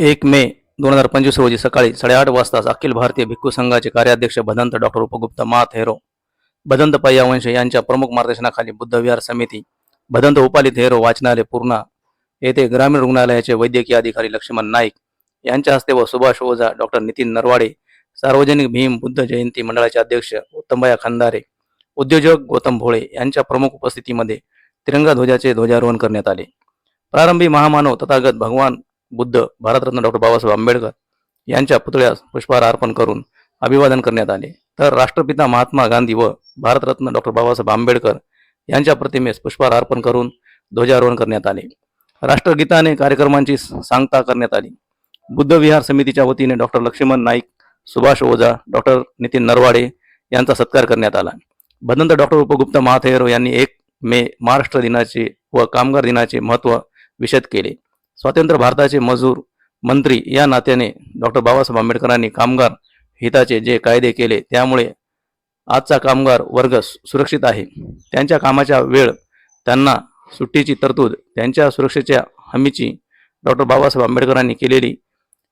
एक मे दोन हजार पंचवीस रोजी सकाळी साडेआठ वाजताच अखिल भारतीय भिक्खू संघाचे कार्याध्यक्ष भदंत डॉक्टर उपगुप्त मात हेरो भदंत पय्यावंश यांच्या प्रमुख मार्गदर्शनाखाली बुद्धविहार समिती भदंत उपालित हेरो वाचनालय पूर्णा येथे ग्रामीण रुग्णालयाचे वैद्यकीय अधिकारी लक्ष्मण नाईक यांच्या हस्ते व सुभाष ओझा डॉक्टर नितीन नरवाडे सार्वजनिक भीम बुद्ध जयंती मंडळाचे अध्यक्ष उत्तमबाया खंदारे उद्योजक गौतम भोळे यांच्या प्रमुख उपस्थितीमध्ये तिरंगा ध्वजाचे ध्वजारोहण करण्यात आले. प्रारंभी महामानव तथागत भगवान बुद्ध भारतरत्न डॉक्टर बाबासाहेब आंबेडकर यांच्या पुतळ्यास पुष्पहार अर्पण करून अभिवादन करण्यात आले. तर राष्ट्रपिता महात्मा गांधी व भारतरत्न डॉक्टर बाबासाहेब आंबेडकर यांच्या प्रतिमेस पुष्पहार अर्पण करून ध्वजारोहण करण्यात आले. राष्ट्रगीताने कार्यक्रमांची सांगता करण्यात आली. बुद्ध विहार समितीच्या वतीने डॉक्टर लक्ष्मण नाईक सुभाष ओझा डॉक्टर नितीन नरवाडे यांचा सत्कार करण्यात आला. भदंत डॉक्टर उपगुप्त महाथेरो यांनी एक मे महाराष्ट्र दिनाचे व कामगार दिनाचे महत्त्व विशद केले. स्वातंत्र्य भारताचे मजूर मंत्री या नात्याने डॉक्टर बाबासाहेब आंबेडकरांनी कामगार हिताचे जे कायदे केले त्यामुळे आजचा कामगार वर्ग सुरक्षित आहे. त्यांच्या कामाच्या वेळ त्यांना सुट्टीची तरतूद त्यांच्या सुरक्षेच्या हमीची डॉक्टर बाबासाहेब आंबेडकरांनी केलेली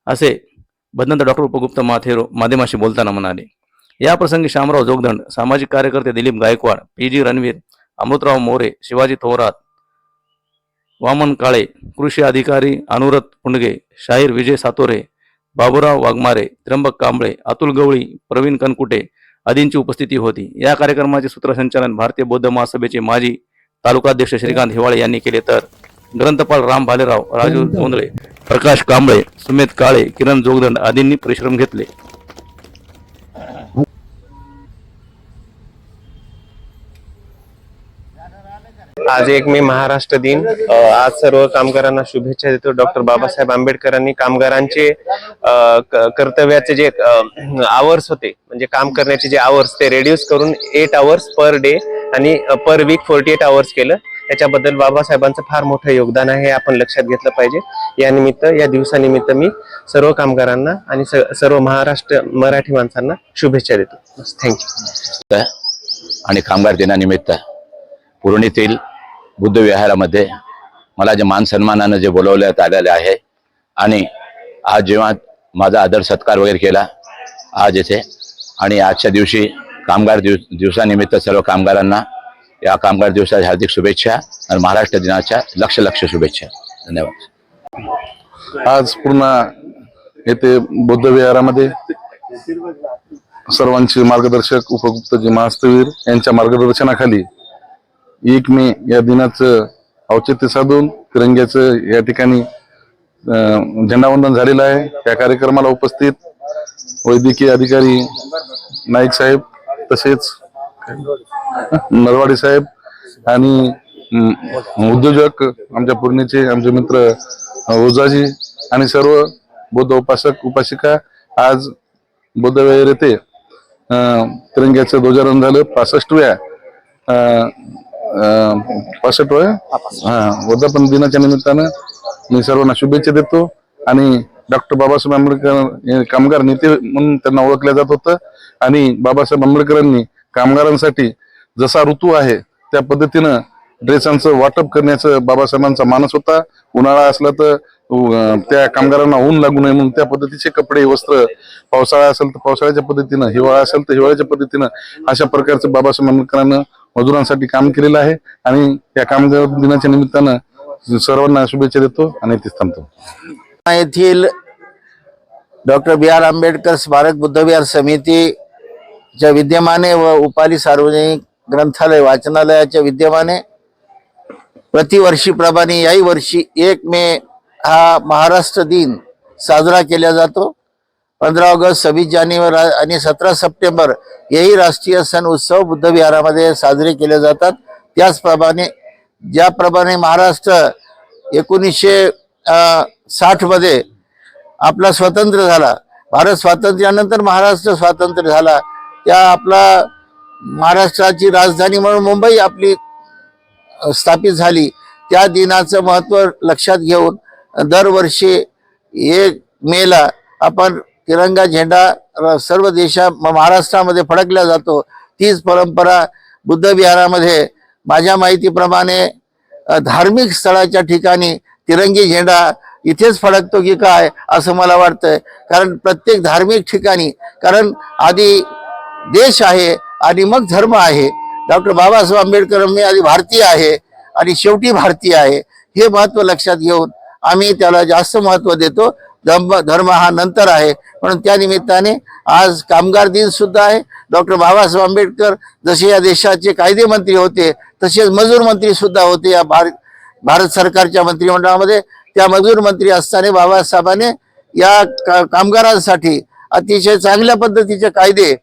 असे बदनंत डॉक्टर उपगुप्त माथेरो माध्यमाशी बोलताना म्हणाले. या प्रसंगी शामराव जोगदंड सामाजिक कार्यकर्ते दिलीप गायकवाड पी जी रणवीर अमृतराव मोरे शिवाजी थोरात वामन काळे कृषी अधिकारी अनुरत पुंडगे शाहीर विजय सातोरे बाबूराव वाघमारे त्र्यंबक कांबळे अतुल गवळी प्रवीण कनकुटे आदींची उपस्थिती होती. या कार्यक्रमाचे सूत्रसंचालन भारतीय बौद्ध महासभेचे माजी तालुकाध्यक्ष श्रीकांत हिवाळे यांनी केले. तर ग्रंथपाल राम भालेराव राजू गोंधळे प्रकाश कांबळे सुमेध काळे किरण जोगदंड आदींनी परिश्रम घेतले. आज एक मे महाराष्ट्र दिन. आज सर्व कामगारांना शुभेच्छा देतो. डॉक्टर बाबासाहेब आंबेडकरांनी कामगारांचे कर्तव्याचे जे आवर्स होते म्हणजे काम करण्याचे जे आवर्स ते रेड्यूस करून एट आवर्स पर डे आणि per week forty eight hours केलं. त्याच्याबद्दल बाबासाहेबांचं फार मोठं योगदान आहे हे आपण लक्षात घेतलं पाहिजे. या निमित्त या दिवसानिमित्त मी सर्व कामगारांना आणि सर्व महाराष्ट्र मराठी माणसांना शुभेच्छा देतो. थँक्यू आणि कामगार दिनानिमित्त पूर्णीतील बुद्ध विहारामध्ये मला जे मान सन्मानानं जे बोलवण्यात आलेले आहे आणि आज जेव्हा माझा आदर सत्कार वगैरे केला आज येथे आणि आजच्या दिवशी कामगार दिव दिवसानिमित्त सर्व कामगारांना या कामगार दिवसाच्या हार्दिक शुभेच्छा आणि महाराष्ट्र दिनाच्या लक्ष लक्ष शुभेच्छा. धन्यवाद. आज पूर्ण येथे बुद्ध विहारामध्ये सर्वांचे मार्गदर्शक उपगुप्तजी महास्तवीर यांच्या मार्गदर्शनाखाली एक मे या दिनाचं औचित्य साधून तिरंग्याचं या ठिकाणी झेंडावंदन झालेलं आहे. त्या कार्यक्रमाला उपस्थित वैद्यकीय अधिकारी नाईक साहेब तसेच नरवाडे साहेब आणि उद्योजक आमच्या पूर्णेचे आमचे मित्र ओजाजी ओझाजी आणि सर्व बौद्ध उपासक उपासिका आज बुद्धविहार येथे तिरंग्याचं ध्वजारोहण झालं. पासष्टव्या पासष्ट हा वर्धापन दिनाच्या निमित्तानं मी सर्वांना शुभेच्छा देतो आणि डॉक्टर बाबासाहेब आंबेडकर कामगार नेते म्हणून त्यांना ओळखलं जात होतं. आणि बाबासाहेब आंबेडकरांनी कामगारांसाठी जसा ऋतू आहे त्या पद्धतीनं ड्रेसांचं वाटप करण्याचं बाबासाहेबांचा मानस होता. उन्हाळा असला तर त्या कामगारांना ऊन लागू नये म्हणून त्या पद्धतीचे कपडे वस्त्र पावसाळा असेल तर पावसाळ्याच्या पद्धतीनं हिवाळा असेल तर हिवाळ्याच्या पद्धतीनं अशा प्रकारचं बाबासाहेब आंबेडकरांना मजुरांसाठी काम केलेलं आहे आणि या कामगार दिनाच्या निमित्तानं सर्वांना शुभेच्छा देतो आणि इथेच थांबतो. येथील डॉक्टर बी आर आंबेडकर स्मारक बुद्धविहार समितीच्या विद्यमाने व उपाली सार्वजनिक ग्रंथालय वाचनालयाच्या विद्यमाने प्रतिवर्षीप्रमाणे याही वर्षी एक मे हा महाराष्ट्र दिन साजरा केला जातो. पंधरा ऑगस्ट सव्वीस जानेवारी आणि सतरा सप्टेंबर हेही राष्ट्रीय सण उत्सव बुद्धविहारामध्ये साजरे केले जातात. त्याचप्रमाणे ज्याप्रमाणे महाराष्ट्र एकोणीसशे साठमध्ये आपला स्वतंत्र झाला. भारत स्वातंत्र्यानंतर महाराष्ट्र स्वातंत्र्य झाला. त्या आपला महाराष्ट्राची राजधानी म्हणून मुंबई आपली स्थापित झाली. त्या दिनाचं महत्त्व लक्षात घेऊन दरवर्षी एक मेला आपण तिरंगा झेंडा सर्व देशा म- महाराष्ट्रामध्ये फडकला जातो. तीच परंपरा बुद्ध विहारामध्ये माझ्या माहितीप्रमाणे धार्मिक स्थळाच्या ठिकाणी तिरंगी झेंडा इथेच फडकतो की काय असं मला वाटतं कारण प्रत्येक धार्मिक ठिकाणी कारण आधी देश आहे आणि मग धर्म आहे. डॉक्टर बाबासाहेब आंबेडकर मी आधी भारतीय आहे आणि शेवटी भारतीय आहे. हे महत्त्व लक्षात घेऊन आम्ही त्याला जास्त महत्त्व देतो. धर्म धर्म हा नंतर आहे. म्हणून त्या निमित्ताने आज कामगार दिन सुद्धा आहे. डॉक्टर बाबासाहेब आंबेडकर जसे या देशाचे कायदे मंत्री होते तसेच मजूर मंत्री सुद्धा होते या भारत भारत सरकारच्या मंत्रिमंडळामध्ये. त्या मजूर मंत्री असताना बाबासाहेबांनी या का- कामगारांसाठी अतिशय चांगल्या पद्धतीचे कायदे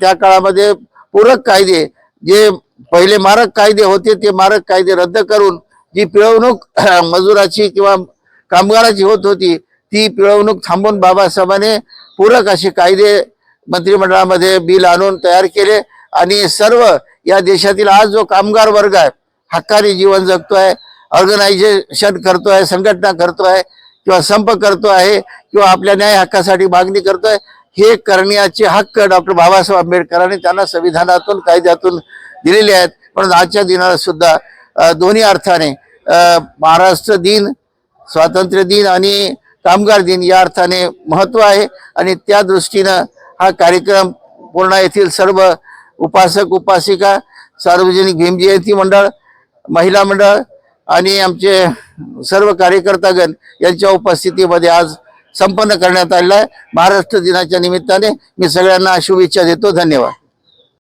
त्या काळामध्ये पूरक कायदे जे पहिले मारक कायदे होते ते मारक कायदे रद्द करून जी पिळवणूक मजुराची किंवा कामगाराची होत होती ती पिळवणूक थांबवून बाबासाहेबांनी पूरक असे कायदे मंत्रिमंडळामध्ये बिल आणून तयार केले. आणि सर्व या देशातील आज जो कामगार वर्ग आहे हक्काने जीवन जगतो आहे ऑर्गनायझेशन आहे संघटना करतो आहे किंवा संप करतो आहे किंवा आपल्या न्याय हक्कासाठी मागणी करतोय हे करण्याचे हक्क डॉक्टर बाबासाहेब आंबेडकरांनी त्यांना संविधानातून कायद्यातून दिलेले आहेत. म्हणून आजच्या दिनाला सुद्धा दोन्ही अर्थाने महाराष्ट्र दिन स्वातंत्र्य दिन आणि कामगार दिन या अर्थाने महत्त्व आहे आणि त्या दृष्टीनं हा कार्यक्रम पूर्णा येथील सर्व उपासक उपासिका सार्वजनिक भीम जयंती मंडळ महिला मंडळ आणि आमचे सर्व कार्यकर्तागण यांच्या उपस्थितीमध्ये आज संपन्न करण्यात आलेला आहे. महाराष्ट्र दिनाच्या निमित्ताने मी सगळ्यांना शुभेच्छा देतो. धन्यवाद.